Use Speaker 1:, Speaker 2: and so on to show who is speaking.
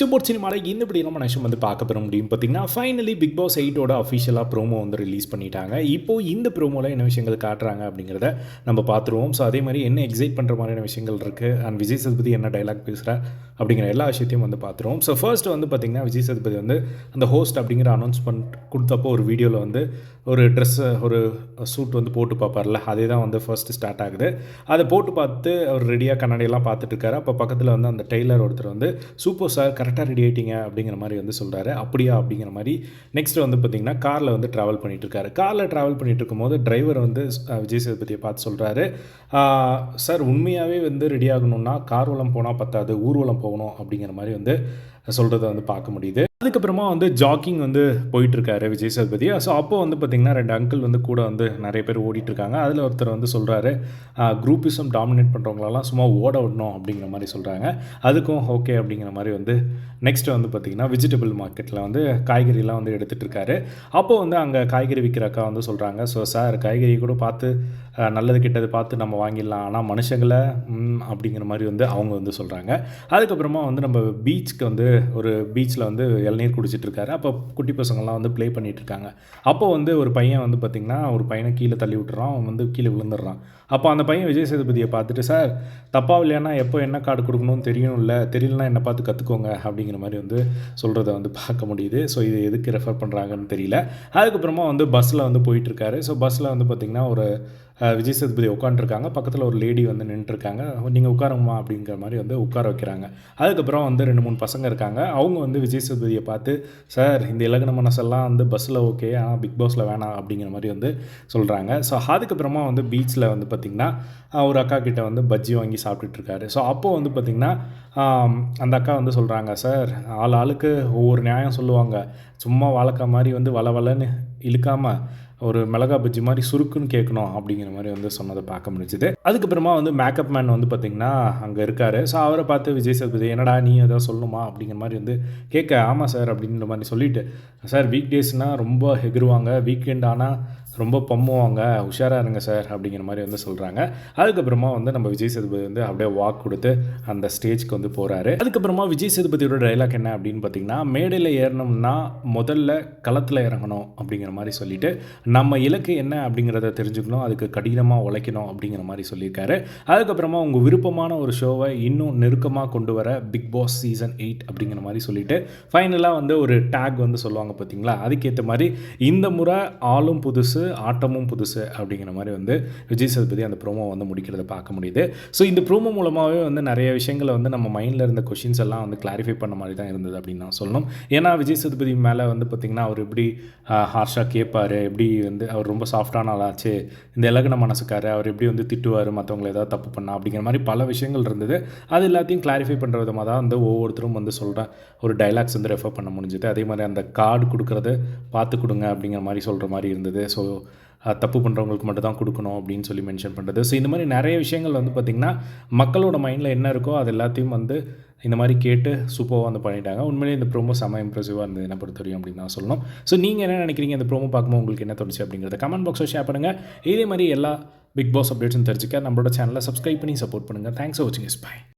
Speaker 1: Picture சினிமாவில் இந்த இப்படி நம்ம நிமிஷம் வந்து பார்க்க பெற முடியும் பார்த்தீங்கன்னா ஃபைனலி பிக் பாஸ் எயிட்டோட அஃபிஷியலாக ப்ரோமோ வந்து ரிலீஸ் பண்ணிட்டாங்க இப்போது இந்த ப்ரோமோவில் என்ன விஷயங்கள் காட்டுறாங்க அப்படிங்கிறத நம்ம பார்த்துருவோம் ஸோ அதே மாதிரி என்ன எக்ஸைட் பண்ணுற மாதிரியான விஷயங்கள் இருக்குது அண்ட் விஜய் சதுபதி என்ன டைலாக் பேசுகிற அப்படிங்கிற எல்லா விஷயத்தையும் வந்து பார்த்துருவோம் ஸோ ஃபர்ஸ்ட் வந்து பார்த்திங்கன்னா விஜய் சதுபதி வந்து அந்த ஹோஸ்ட் அப்படிங்கிற அனௌன்ஸ்மெண்ட் கொடுத்தப்போ ஒரு வீடியோவில் வந்து ஒரு ட்ரெஸ்ஸை ஒரு சூட் வந்து போட்டு பார்ப்பார்ல அதே தான் வந்து ஃபர்ஸ்ட் ஸ்டார்ட் ஆகுது அதை போட்டு பார்த்து அவர் ரெடியாக கண்ணாடியெல்லாம் பார்த்துட்டு இருக்காரு அப்போ பக்கத்தில் வந்து அந்த டெய்லர் ஒருத்தர் வந்து சூப்பர் சார் கரெக்டாக ரெடி ஆகிட்டீங்க அப்படிங்கிற மாதிரி வந்து சொல்கிறாரு அப்படியா? அப்படிங்கிற மாதிரி நெக்ஸ்ட் வந்து பார்த்திங்கன்னா காரில் வந்து ட்ராவல் பண்ணிகிட்டு இருக்காரு காரில் ட்ராவல் பண்ணிட்டு இருக்கும்போது டிரைவர் வந்து விஜய் சேதுபதியை பார்த்து சொல்கிறாரு சார் உண்மையாகவே வந்து ரெடி ஆகணும்னா கார்வலம் போனால் பத்தாது ஊர்வலம் போகணும் அப்படிங்கிற மாதிரி வந்து சொல்கிறத வந்து பார்க்க முடியுது. அதுக்கப்புறமா வந்து ஜாக்கிங் வந்து போயிட்டுருக்காரு விஜய் சேதுபதி. ஸோ அப்போ வந்து பார்த்திங்கன்னா ரெண்டு அங்கிள் வந்து கூட வந்து நிறைய பேர் ஓடிட்டுருக்காங்க. அதில் ஒருத்தர் வந்து சொல்கிறாரு குரூப்பிசம் டாமினேட் பண்ணுறவங்களெல்லாம் சும்மா ஓட விடணும் அப்படிங்கிற மாதிரி சொல்கிறாங்க அதுக்கும் ஓகே அப்படிங்கிற மாதிரி வந்து நெக்ஸ்ட் வந்து பார்த்திங்கன்னா வெஜிடபிள் மார்க்கெட்டில் வந்து காய்கறிலாம் வந்து எடுத்துகிட்டு இருக்காரு அப்போது வந்து அங்கே காய்கறி விற்கிற அக்கா வந்து சொல்கிறாங்க ஸோ சார் காய்கறி கூட பார்த்து நல்லது கெட்டது பார்த்து நம்ம வாங்கிடலாம். ஆனால் மனுஷங்களை அப்படிங்கிற மாதிரி வந்து அவங்க வந்து சொல்கிறாங்க அதுக்கப்புறமா வந்து நம்ம பீச்சுக்கு வந்து ஒரு பீச்சில் வந்து இளநீர் குடிச்சிட்டு இருக்காரு அப்போ குட்டி பசங்கள்லாம் வந்து ப்ளே பண்ணிட்டு இருக்காங்க அப்போ வந்து ஒரு பையன் வந்து பார்த்திங்கன்னா ஒரு பையனை கீழே தள்ளி விட்டுறான். அவன் வந்து கீழே விழுந்துடுறான் அப்போ அந்த பையன் விஜய் சேதுபதியை பார்த்துட்டு சார் தப்பாக இல்லையானா எப்போ என்ன கார்டு கொடுக்கணும்னு இல்லை. தெரியலனா என்னை பார்த்து கற்றுக்கோங்க அப்படிங்கிற மாதிரி வந்து சொல்கிறத வந்து பார்க்க முடியுது. ஸோ இது எதுக்கு ரெஃபர் பண்ணுறாங்கன்னு தெரியல. அதுக்கப்புறமா வந்து பஸ்ஸில் வந்து போயிட்டுருக்காரு ஸோ பஸ்ஸில் வந்து பார்த்திங்கன்னா ஒரு விஜய் சேதுபதி உட்காந்துருக்காங்க பக்கத்தில் ஒரு லேடி வந்து நின்றுருக்காங்க. நீங்கள் உட்காருங்கம்மா அப்படிங்கிற மாதிரி வந்து உட்கார வைக்கிறாங்க. அதுக்கப்புறம் வந்து ரெண்டு மூணு பசங்க இருக்காங்க. அவங்க வந்து விஜய் சேதுபதியை பார்த்து சார் இந்த இலகன மனசெல்லாம் வந்து பஸ்ஸில் ஓகே ஆனால் பிக் பாஸில் வேணாம் அப்படிங்கிற மாதிரி வந்து சொல்கிறாங்க ஸோ அதுக்கப்புறமா வந்து பீச்சில் வந்து பார்த்திங்கன்னா ஒரு அக்கா கிட்ட வந்து பஜ்ஜி வாங்கி சாப்பிட்டுட்ருக்காரு. ஸோ அப்போது வந்து பார்த்திங்கன்னா அந்த அக்கா வந்து சொல்கிறாங்க சார் ஆள் ஆளுக்கு ஒவ்வொரு நியாயம் சொல்லுவாங்க. சும்மா வளர்க்க மாதிரி வந்து வள வளன்னு இழுக்காமல் ஒரு மிளகா பஜ்ஜி மாதிரி சுருக்குன்னு கேட்கணும் அப்படிங்கிற மாதிரி வந்து சொன்னதை பார்க்க முடிஞ்சுது. அதுக்கப்புறமா வந்து மேக்கப் மேன் வந்து பார்த்திங்கன்னா அங்கே இருக்கார். ஸோ அவரை பார்த்து விஜய் சேதுபதி என்னடா நீ எதாவது சொல்லணுமா? அப்படிங்கிற மாதிரி வந்து கேட்க ஆமாம் சார் அப்படின்ற மாதிரி சொல்லிவிட்டு சார் வீக் டேஸ்னால் ரொம்ப எகிருவாங்க வீக்கெண்ட் ஆனால் ரொம்ப பம்முவாங்க உஷாராக இருங்க சார் அப்படிங்கிற மாதிரி வந்து சொல்கிறாங்க அதுக்கப்புறமா வந்து நம்ம விஜய் சேதுபதி வந்து அப்படியே வாக் கொடுத்து அந்த ஸ்டேஜ்க்கு வந்து போகிறாரு அதுக்கப்புறமா விஜய் சேதுபதியோட டைலாக் என்ன அப்படின்னு பார்த்தீங்கன்னா மேடையில் ஏறணும்னா முதல்ல களத்தில் இறங்கணும் அப்படிங்கிற மாதிரி சொல்லிட்டு நம்ம இலக்கு என்ன அப்படிங்கிறத தெரிஞ்சுக்கணும் அதுக்கு கடினமாக உழைக்கணும் அப்படிங்கிற மாதிரி சொல்லியிருக்காரு. அதுக்கப்புறமா உங்கள் விருப்பமான ஒரு ஷோவை இன்னும் நெருக்கமாக கொண்டு வர பிக் பாஸ் சீசன் எயிட் அப்படிங்கிற மாதிரி சொல்லிட்டு ஃபைனலாக வந்து ஒரு டேக் வந்து சொல்லுவாங்க பார்த்தீங்களா? அதுக்கேற்ற மாதிரி இந்த முறை ஆளும் புதுசு ஆட்டமும் புதுசு அப்படிங்கிற மாதிரி வந்து விஜய் சேதுபதி அந்த ப்ரோமோ வந்து முடிக்கிறத பார்க்க முடியுது. ஸோ இந்த ப்ரோமோ மூலமாகவே வந்து நிறைய விஷயங்களை வந்து நம்ம மைண்டில் இருந்த கொஷின்ஸ் எல்லாம் வந்து கிளாரிஃபை பண்ண மாதிரி தான் இருந்தது அப்படின்னு நான் சொல்லணும். ஏன்னா விஜய் சேதுபதி மேலே வந்து பார்த்திங்கன்னா அவர் எப்படி ஹார்ஷாக கேட்பார் எப்படி வந்து அவர் ரொம்ப சாஃப்டான ஆளாச்சு இந்த இலகுன மனசுக்காரு அவர் எப்படி வந்து திட்டுவார் மற்றவங்களை ஏதாவது தப்பு பண்ணா அப்படிங்கிற மாதிரி பல விஷயங்கள் இருந்தது. அது எல்லாத்தையும் கிளாரிஃபை பண்ணுற விதமாக தான் வந்து ஒவ்வொருத்தரும் வந்து சொல்கிற ஒரு டைலாக்ஸ் வந்து ரெஃபர் பண்ண முடிஞ்சுது. அதே மாதிரி அந்த கார்டு கொடுக்குறது பார்த்து கொடுங்க அப்படிங்கிற மாதிரி சொல்கிற மாதிரி இருந்தது. ஸோ தப்பு பண்ணுறவங்களுக்கு மட்டும் தான் கொடுக்கணும் அப்படின்னு சொல்லி மென்ஷன் பண்ணுறது ஸோ இந்த மாதிரி நிறைய விஷயங்கள் வந்து பார்த்திங்கன்னா மக்களோட மைண்டில் என்ன இருக்கோ அது எல்லாத்தையும் வந்து இந்த மாதிரி கேட்டு சூப்பராக வந்து பண்ணிட்டாங்க. உண்மையிலேயே இந்த ப்ரோமோ செம்ம இம்ப்ரெசிவாக இருந்தது என்ன பொறுத்த வரையும் அப்படின்னு தான் சொல்லணும். ஸோ நீங்கள் என்ன நினைக்கிறீங்க இந்த ப்ரோமோ பார்க்கும்போது உங்களுக்கு என்ன தோணுச்சு அப்படிங்கிறத கமெண்ட் பாக்ஸில் ஷேர் பண்ணுங்கள் இதே மாதிரி எல்லா பிக் பாஸ் அப்டேட்ஸும் தெரிஞ்சுக்க நம்மளோட சேனலை சப்ஸ்கிரைப் பண்ணி சப்போர்ட் பண்ணுங்கள் தேங்க்ஸ் ஃபார் வாட்சிங் இஸ் பை